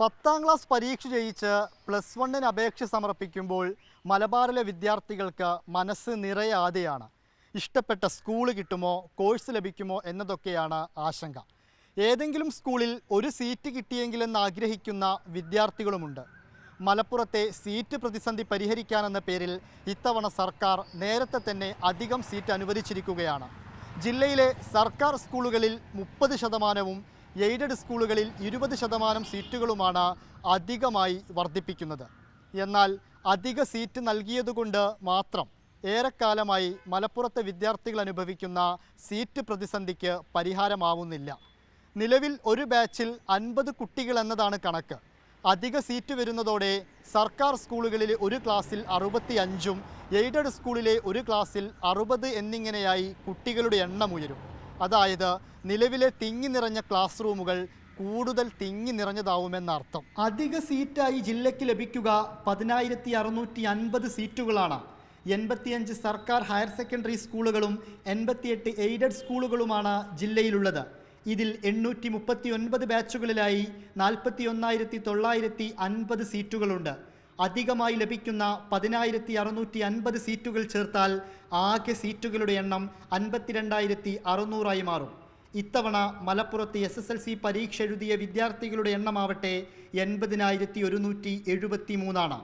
പത്താം ക്ലാസ് പരീക്ഷ ജയിച്ച് പ്ലസ് വണ്ണിന് അപേക്ഷ സമർപ്പിക്കുമ്പോൾ മലബാറിലെ വിദ്യാർത്ഥികൾക്ക് മനസ്സ് നിറയാതെയാണ്. ഇഷ്ടപ്പെട്ട സ്കൂൾ കിട്ടുമോ കോഴ്സ് ലഭിക്കുമോ എന്നതൊക്കെയാണ് ആശങ്ക. ഏതെങ്കിലും സ്കൂളിൽ ഒരു സീറ്റ് കിട്ടിയെങ്കിലെന്ന് ആഗ്രഹിക്കുന്ന വിദ്യാർത്ഥികളുമുണ്ട്. മലപ്പുറത്തെ സീറ്റ് പ്രതിസന്ധി പരിഹരിക്കാനെന്ന പേരിൽ ഇത്തവണ സർക്കാർ നേരത്തെ തന്നെ അധികം സീറ്റ് അനുവദിച്ചിരിക്കുകയാണ്. ജില്ലയിലെ സർക്കാർ സ്കൂളുകളിൽ മുപ്പത് ശതമാനവും എയ്ഡഡ് സ്കൂളുകളിൽ ഇരുപത് ശതമാനം സീറ്റുകളുമാണ് അധികമായി വർദ്ധിപ്പിക്കുന്നത്. എന്നാൽ അധിക സീറ്റ് നൽകിയതുകൊണ്ട് മാത്രം ഏറെക്കാലമായി മലപ്പുറത്തെ വിദ്യാർത്ഥികൾ അനുഭവിക്കുന്ന സീറ്റ് പ്രതിസന്ധിക്ക് പരിഹാരമാവുന്നില്ല. നിലവിൽ ഒരു ബാച്ചിൽ അൻപത് കുട്ടികൾ എന്നതാണ് കണക്ക്. അധിക സീറ്റ് വരുന്നതോടെ സർക്കാർ സ്കൂളുകളിലെ ഒരു ക്ലാസ്സിൽ അറുപത്തി അഞ്ചും എയ്ഡഡ് സ്കൂളിലെ ഒരു ക്ലാസ്സിൽ അറുപത് എന്നിങ്ങനെയായി കുട്ടികളുടെ എണ്ണം ഉയരും. അതായത് നിലവിലെ തിങ്ങി നിറഞ്ഞ ക്ലാസ് റൂമുകൾ കൂടുതൽ തിങ്ങി നിറഞ്ഞതാവുമെന്നർത്ഥം അധിക സീറ്റായി ജില്ലയ്ക്ക് ലഭിക്കുക പതിനായിരത്തി അറുന്നൂറ്റി അൻപത് സീറ്റുകളാണ്. എൺപത്തിയഞ്ച് സർക്കാർ ഹയർ സെക്കൻഡറി സ്കൂളുകളും എൺപത്തിയെട്ട് എയ്ഡഡ് സ്കൂളുകളുമാണ് ജില്ലയിലുള്ളത്. ഇതിൽ എണ്ണൂറ്റി മുപ്പത്തി ഒൻപത് ബാച്ചുകളിലായി നാൽപ്പത്തി ഒന്നായിരത്തി തൊള്ളായിരത്തി അൻപത് സീറ്റുകളുണ്ട്. അധികമായി ലഭിക്കുന്ന പതിനായിരത്തി അറുന്നൂറ്റി അൻപത് സീറ്റുകൾ ചേർത്താൽ ആകെ സീറ്റുകളുടെ എണ്ണം അൻപത്തിരണ്ടായിരത്തി അറുന്നൂറായി മാറും. ഇത്തവണ മലപ്പുറത്ത് എസ് എസ് എൽ സി പരീക്ഷ എഴുതിയ വിദ്യാർത്ഥികളുടെ എണ്ണമാവട്ടെ എൺപതിനായിരത്തി ഒരുന്നൂറ്റി എഴുപത്തി മൂന്നാണ്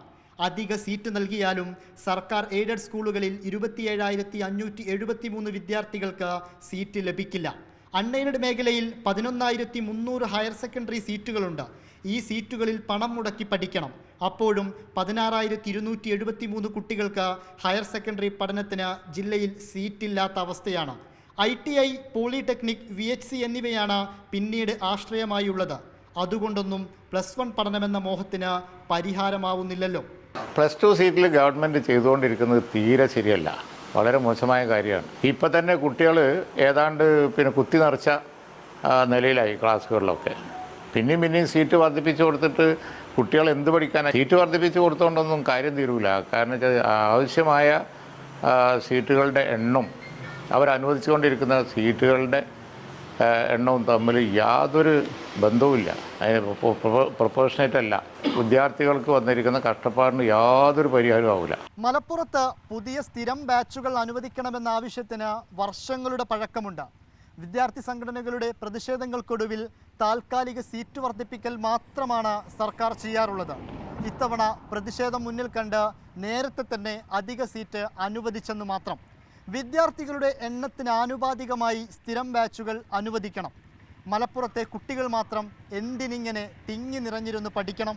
അധിക സീറ്റ് നൽകിയാലും സർക്കാർ എയ്ഡഡ് സ്കൂളുകളിൽ ഇരുപത്തിയേഴായിരത്തി അഞ്ഞൂറ്റി എഴുപത്തി മൂന്ന് വിദ്യാർത്ഥികൾക്ക് സീറ്റ് ലഭിക്കില്ല. അൺഎയ്ഡഡ് മേഖലയിൽ പതിനൊന്നായിരത്തി മുന്നൂറ് ഹയർ സെക്കൻഡറി സീറ്റുകളുണ്ട്. ഈ സീറ്റുകളിൽ പണം മുടക്കി പഠിക്കണം. അപ്പോഴും പതിനാറായിരത്തി ഇരുന്നൂറ്റി എഴുപത്തി മൂന്ന് കുട്ടികൾക്ക് ഹയർ സെക്കൻഡറി പഠനത്തിന് ജില്ലയിൽ സീറ്റില്ലാത്ത അവസ്ഥയാണ്. I T I polytechnic V H C എന്നിവയാണ് പിന്നീട് ആശ്രയമായുള്ളത്. അതുകൊണ്ടൊന്നും പ്ലസ് വൺ പഠനമെന്ന മോഹത്തിന് പരിഹാരമാവുന്നില്ലല്ലോ. പ്ലസ് ടു സീറ്റിൽ ഗവൺമെന്റ് ചെയ്തുകൊണ്ടിരിക്കുന്നത് തീരെ ശരിയല്ല. വളരെ മോശമായ കാര്യമാണ്. ഇപ്പം തന്നെ കുട്ടികൾ ഏതാണ്ട് പിന്നെ കുത്തി നിറച്ച നിലയിലായി ക്ലാസ്സുകളിലൊക്കെ. പിന്നെയും പിന്നെയും സീറ്റ് വർദ്ധിപ്പിച്ചു കൊടുത്തിട്ട് കുട്ടികൾ എന്ത് പഠിക്കാനാണ് സീറ്റ് വർദ്ധിപ്പിച്ചു കൊടുത്തുകൊണ്ടൊന്നും കാര്യം തീരൂല. കാരണം ആവശ്യമായ സീറ്റുകളുടെ എണ്ണം അവരനുവദിച്ചുകൊണ്ടിരിക്കുന്ന സീറ്റുകളുടെ എണ്ണവും തമ്മിൽ യാതൊരു ബന്ധവുമില്ല. അതിന് പ്രൊപ്പോഷണേറ്റ് അല്ല. വിദ്യാർത്ഥികൾക്ക് വന്നിരിക്കുന്ന കഷ്ടപ്പാടിന് യാതൊരു പരിഹാരവും ആവില്ല മലപ്പുറത്ത് പുതിയ സ്ഥിരം ബാച്ചുകൾ അനുവദിക്കണമെന്ന ആവശ്യത്തിന് വർഷങ്ങളുടെ പഴക്കമുണ്ട്. വിദ്യാർത്ഥി സംഘടനകളുടെ പ്രതിഷേധങ്ങൾക്കൊടുവിൽ താൽക്കാലിക സീറ്റ് വർദ്ധിപ്പിക്കൽ മാത്രമാണ് സർക്കാർ ചെയ്യാറുള്ളത്. ഇത്തവണ പ്രതിഷേധം മുന്നിൽ കണ്ട് നേരത്തെ തന്നെ അധിക സീറ്റ് അനുവദിച്ചെന്ന് മാത്രം. വിദ്യാർത്ഥികളുടെ എണ്ണത്തിന് ആനുപാതികമായി സ്ഥിരം ബാച്ചുകൾ അനുവദിക്കണം. മലപ്പുറത്തെ കുട്ടികൾ മാത്രം എന്തിനിങ്ങനെ തിങ്ങി നിറഞ്ഞിരുന്ന് പഠിക്കണം?